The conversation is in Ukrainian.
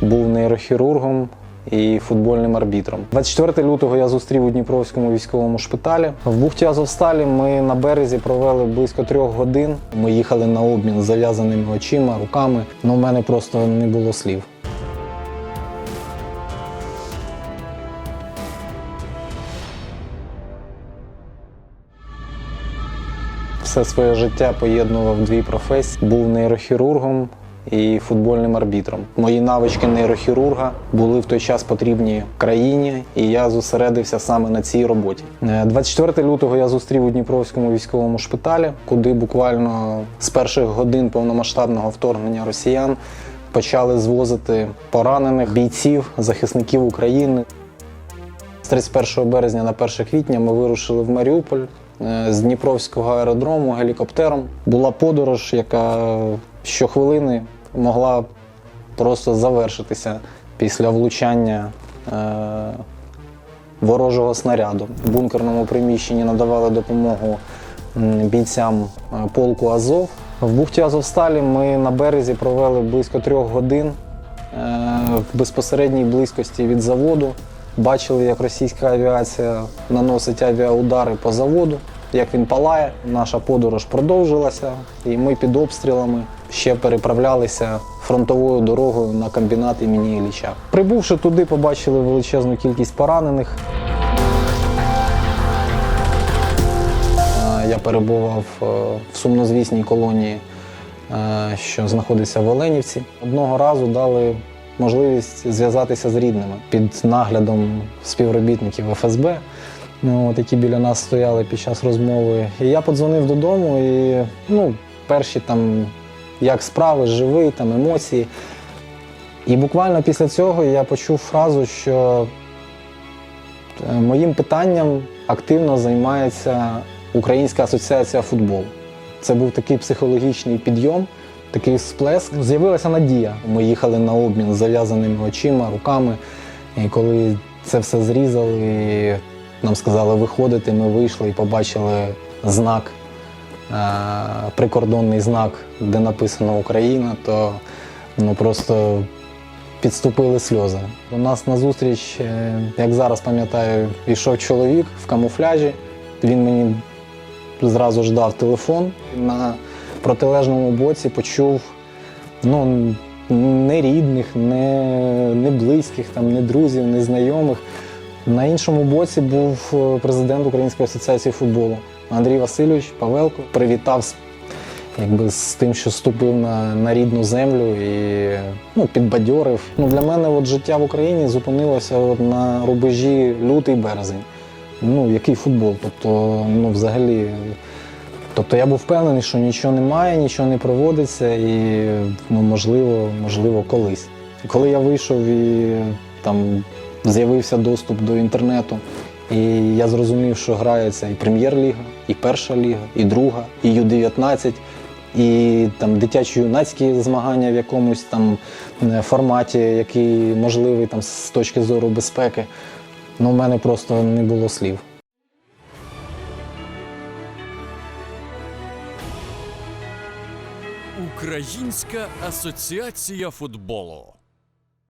був нейрохірургом і футбольним арбітром. 24 лютого я зустрів у Дніпровському військовому шпиталі. В бухті Азовсталі ми на березі провели близько трьох годин. Ми їхали на обмін з зав'язаними очима, руками. Ну, в мене просто не було слів. Все своє життя поєднував дві професії. Був нейрохірургом і футбольним арбітром. Мої навички нейрохірурга були в той час потрібні країні, і я зосередився саме на цій роботі. Е, 24 лютого я зустрів у Дніпровському військовому шпиталі, куди буквально з перших годин повномасштабного вторгнення росіян почали звозити поранених бійців, захисників України. З 31 березня на 1 квітня ми вирушили в Маріуполь е, з Дніпровського аеродрому гелікоптером. Була подорож, яка щохвилини могла просто завершитися після влучання е, ворожого снаряду. В бункерному приміщенні надавали допомогу бійцям е, полку Азов. В бухті Азовсталі ми на березі провели близько трьох годин е, в безпосередній близькості від заводу. Бачили, як російська авіація наносить авіаудари по заводу, як він палає. Наша подорож продовжилася, і ми під обстрілами ще переправлялися фронтовою дорогою на комбінат імені Ілліча. Прибувши туди, побачили величезну кількість поранених. Е, Я перебував е, в сумнозвісній колонії, е, що знаходиться в Оленівці. Одного разу дали можливість зв'язатися з рідними під наглядом співробітників ФСБ, от, які біля нас стояли під час розмови. І я подзвонив додому, і ну, перші там, як справи, живий, там емоції. І буквально після цього я почув фразу, що Е, Моїм питанням активно займається Українська асоціація футболу. Це був такий психологічний підйом, такий сплеск. З'явилася надія. Ми їхали на обмін з зав'язаними очима, руками. І коли це все зрізали, нам сказали виходити, ми вийшли і побачили знак, е, прикордонний знак, де написано Україна, то ну просто підступили сльози. У нас на зустріч, е, як зараз пам'ятаю, йшов чоловік в камуфляжі. Він мені зразу ж дав телефон. На протилежному боці почув ну, не рідних, не, не близьких, там, не друзів, не знайомих. На іншому боці був е, президент Української асоціації футболу Андрій Васильович Павелко. Привітав якби з тим, що ступив на, на рідну землю і ну, підбадьорив. Ну, для мене от життя в Україні зупинилося от на рубежі лютий березень. Ну, який футбол? Тобто, ну, взагалі. Тобто я був впевнений, що нічого немає, нічого не проводиться, і ну, можливо, можливо, колись. Коли я вийшов і там з'явився доступ до інтернету, і я зрозумів, що грається і прем'єр-ліга, і перша ліга, і друга, і Ю-19, і там дитячо-юнацькі змагання в якомусь там е, форматі, який можливий там з точки зору безпеки. Ну, в мене просто не було слів. Українська асоціація футболу.